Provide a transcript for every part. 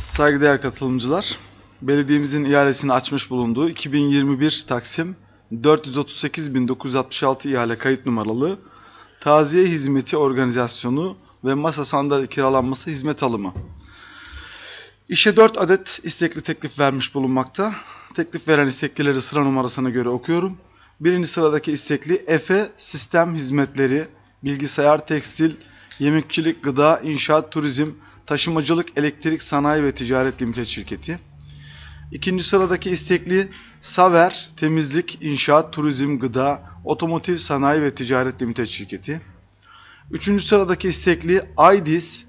Saygıdeğer katılımcılar, belediyemizin ihalesini açmış bulunduğu 2021 Taksim 438.966 ihale kayıt numaralı taziye hizmeti organizasyonu ve masa sandalye kiralanması hizmet alımı. İşe 4 adet istekli teklif vermiş bulunmakta. Teklif veren isteklileri sıra numarasına göre okuyorum. Birinci sıradaki istekli Efe Sistem Hizmetleri, Bilgisayar, Tekstil, Yemekçilik, Gıda, İnşaat, Turizm, Taşımacılık, Elektrik, Sanayi ve Ticaret Limited Şirketi. İkinci sıradaki istekli Saver, Temizlik, İnşaat, Turizm, Gıda, Otomotiv, Sanayi ve Ticaret Limited Şirketi. Üçüncü sıradaki istekli Aydis,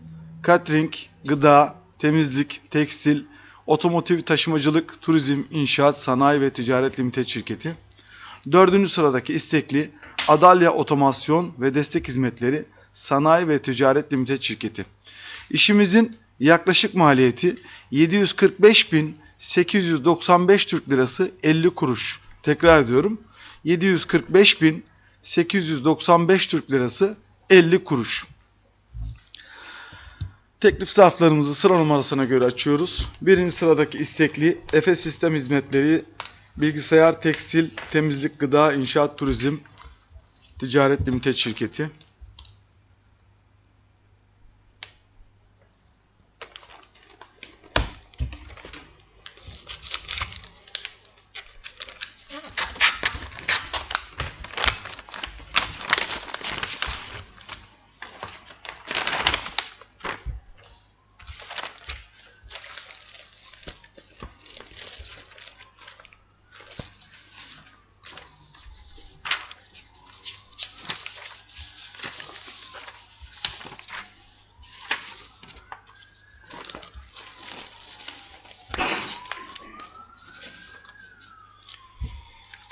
Catering, Gıda, Temizlik, Tekstil, Otomotiv, Taşımacılık, Turizm, İnşaat, Sanayi ve Ticaret Limited Şirketi. Dördüncü sıradaki istekli Adalya Otomasyon ve Destek Hizmetleri Sanayi ve Ticaret Limited Şirketi. İşimizin yaklaşık maliyeti 745.895 Türk Lirası 50 kuruş. Tekrar ediyorum. 745.895 Türk Lirası 50 kuruş. Teklif zarflarımızı sıra numarasına göre açıyoruz. Birinci sıradaki istekli Efe Sistem Hizmetleri, Bilgisayar, Tekstil, Temizlik, Gıda, İnşaat, Turizm, Ticaret Limited Şirketi.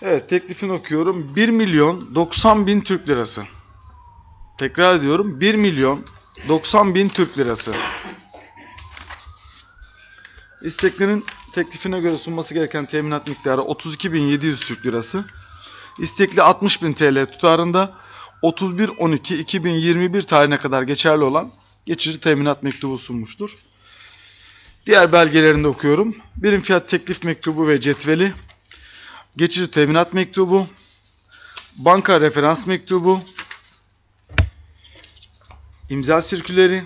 Evet teklifini okuyorum. 1 milyon 90 bin Türk lirası. Tekrar ediyorum. 1 milyon 90 bin Türk lirası. İsteklerin teklifine göre sunması gereken teminat miktarı 32.700 Türk lirası. İstekli 60.000 TL tutarında 31.12.2021 tarihine kadar geçerli olan geçici teminat mektubu sunmuştur. Diğer belgelerini de okuyorum. Birim fiyat teklif mektubu ve cetveli, geçici teminat mektubu, banka referans mektubu, imza sirküleri,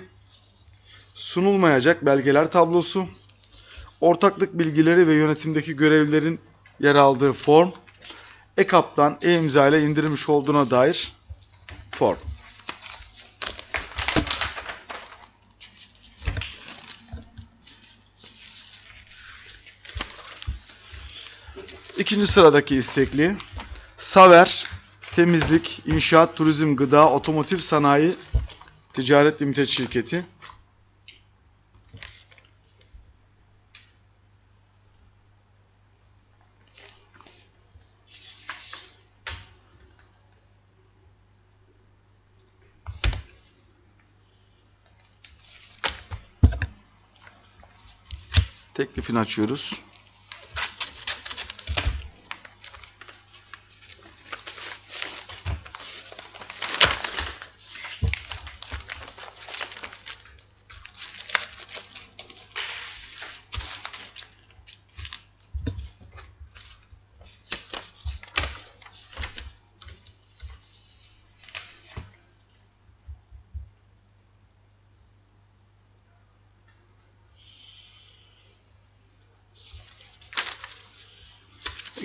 sunulmayacak belgeler tablosu, ortaklık bilgileri ve yönetimdeki görevlilerin yer aldığı form, EKAP'tan e-imza ile indirilmiş olduğuna dair form. İkinci sıradaki istekli Saver, Temizlik, İnşaat, Turizm, Gıda, Otomotiv Sanayi Ticaret Limited Şirketi. Teklifini açıyoruz.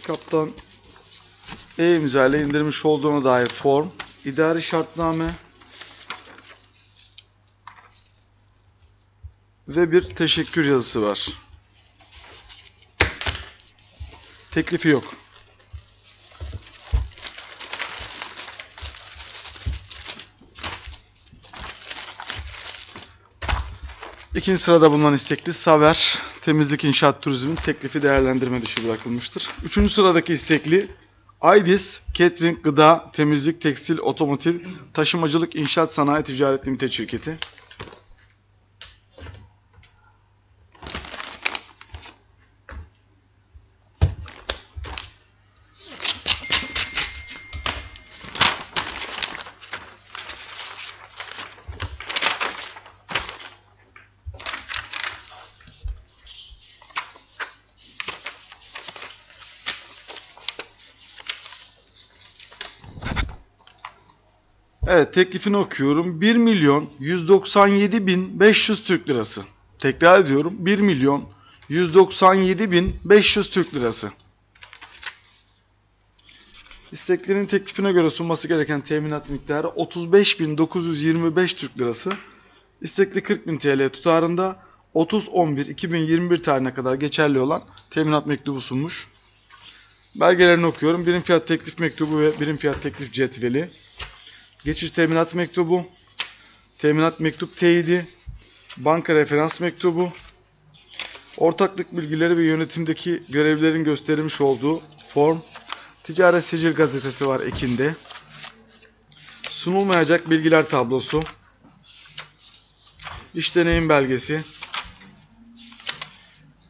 Kaptan e-imza ile indirmiş olduğuna dair form, idari şartname ve bir teşekkür yazısı var. Teklifi yok. İkinci sırada bulunan istekli Saver Temizlik İnşaat Turizm'in teklifi değerlendirme dışı bırakılmıştır. Üçüncü sıradaki istekli Aydis Catering Gıda Temizlik Tekstil Otomotiv Taşımacılık İnşaat Sanayi Ticaret Limited Şirketi. Evet teklifini okuyorum. 1 milyon 197 bin 500 Türk lirası. Tekrar ediyorum. 1 milyon 197 bin 500 Türk lirası. İsteklerin teklifine göre sunması gereken teminat miktarı 35.925 Türk lirası. İstekli 40.000 TL tutarında 30.11.2021 tarihine kadar geçerli olan teminat mektubu sunmuş. Belgelerini okuyorum. Birim fiyat teklif mektubu ve birim fiyat teklif cetveli. Geçiş teminat mektubu, teminat mektup teyidi, banka referans mektubu, ortaklık bilgileri ve yönetimdeki görevlerin gösterilmiş olduğu form, ticaret sicil gazetesi var ekinde, sunulmayacak bilgiler tablosu, iş deneyim belgesi,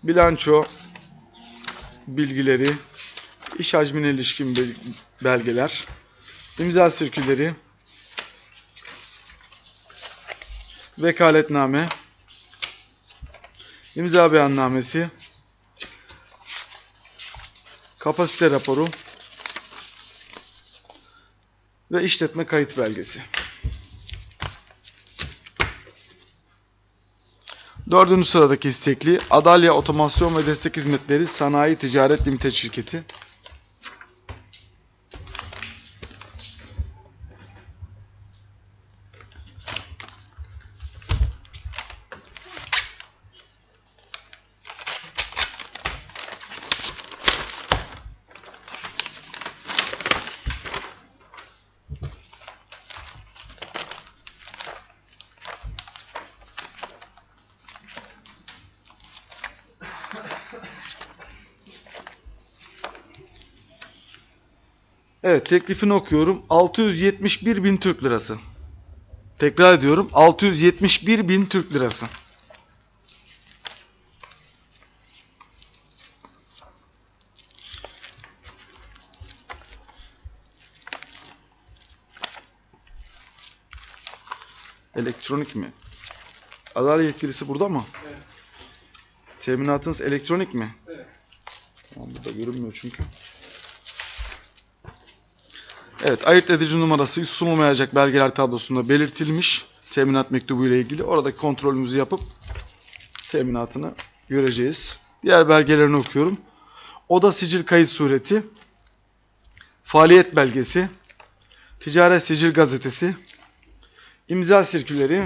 bilanço bilgileri, iş hacmine ilişkin belgeler, imza sirküleri, vekaletname, imza beyannamesi, kapasite raporu ve işletme kayıt belgesi. Dördüncü sıradaki istekli Adalya Otomasyon ve Destek Hizmetleri Sanayi Ticaret Limited Şirketi. Evet teklifini okuyorum. 671 bin Türk lirası. Tekrar ediyorum. 671 bin Türk lirası. Elektronik mi? Adalet yetkilisi burada mı? Evet. Teminatınız elektronik mi? Evet. Tamam burada görünmüyor çünkü. Evet, ayırt edici numarası sunulmayacak belgeler tablosunda belirtilmiş teminat mektubu ile ilgili. Oradaki kontrolümüzü yapıp teminatını göreceğiz. Diğer belgelerini okuyorum. Oda sicil kayıt sureti, faaliyet belgesi, ticaret sicil gazetesi, imza sirküleri,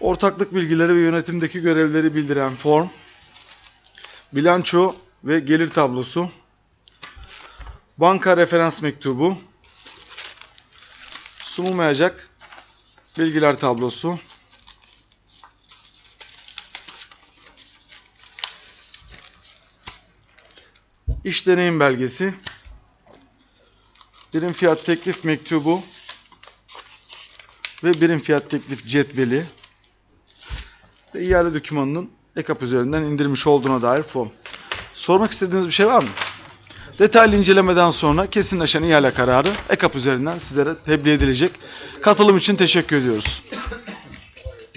ortaklık bilgileri ve yönetimdeki görevleri bildiren form, bilanço ve gelir tablosu, banka referans mektubu, sunulmayacak bilgiler tablosu, iş deneyim belgesi, birim fiyat teklif mektubu ve birim fiyat teklif cetveli. Ve ihale dokümanının EKAP üzerinden indirmiş olduğuna dair form. Sormak istediğiniz bir şey var mı? Detaylı incelemeden sonra kesinleşen ihale kararı EKAP üzerinden sizlere tebliğ edilecek. Katılım için teşekkür ediyoruz.